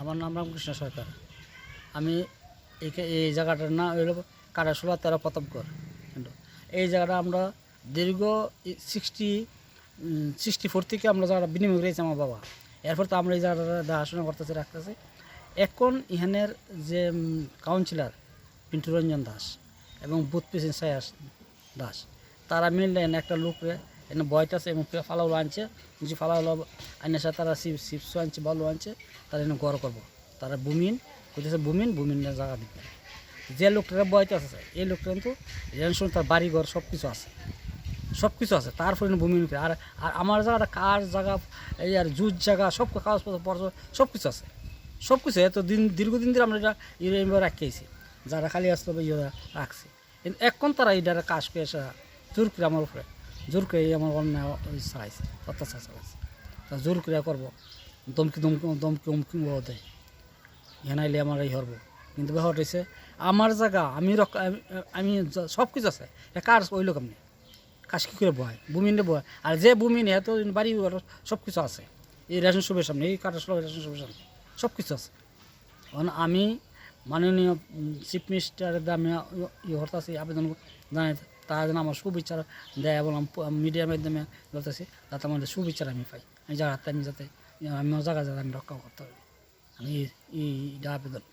আমার নাম রামকৃষ্ণ সরকার। আমি এই জায়গাটার নাম হলো কাটাশোলা তেরো প্রতাপগড় এই জায়গাটা আমরা দীর্ঘ সিক্সটি সিক্সটি ফোর থেকে আমরা জায়গাটা বিনিময় করেছি আমার বাবা। এরপর তো আমরা এই জায়গাটা দেখাশোনা করতেছি, রাখতেছি। এখন ইহানের যে কাউন্সিলর পিন্টু রঞ্জন দাস এবং বুথ প্রেসিডেন্ট সায়াস দাস, তারা মিললেন একটা লোকরে এনে বয়তাছে এবং ফালাউলো আনছে, যে ফালাউলো আইনের সাথে তারা শিব শিবসু আনছে, বালু আনছে, তারা এনে গড় করব। তারা বুমিন কইতেছে বুমিন বুমিন জায়গা দিবে যে লোকটা বয়তে আছে এই লোকটা কিন্তু রেনশন তার বাড়ি ঘর সব কিছু আছে। সব কিছু আছে, তারপরে ভূমি নিতে আর আর আমার জায়গাটা কার জায়গা, এই আর জুজ জায়গা, সব কাগজপত্র পত্র সব কিছু আছে। সব কিছু এত দিন, দীর্ঘদিন ধরে আমরা এটা এইভাবে রাখিয়েছি যারা খালি আসতো ইয়ে রাখছি। কিন্তু এখন তারা এটা কাজ করে জোর করে আমার উপরে। জোর করে আমার অন্যায় চালাইছে, অত্যাচার চালাইছে। তা জোর করে করব দমকি দমকি দমকি উমকি দেয়। হেনাইলে আমার এই হরবো। কিন্তু ব্যাপার হয়েছে আমার জায়গা, আমি আমি- সব কিছু আছে কার ওই লোক আপনি কাজ কী করে বয়? বুমিনে বয়? আর যে বুমিনে এত বাড়ি সব কিছু আছে। এই রেশন শপের সামনে, এই সব রেশন শপের সামনে সব কিছু আছে। এখন আমি মাননীয় চিফ মিনিস্টারের আমি ইয়ে করতেছি আবেদন জানাই, তারা যেন আমার সুবিচার দেয় এবং মিডিয়ার মাধ্যমে বলতেছি, যাতে আমাদের সুবিচার আমি পাই। আমি আমি যাতে আমি জায়গা যাতে আমি রক্ষা করতে পারি। আমি এই আবেদন।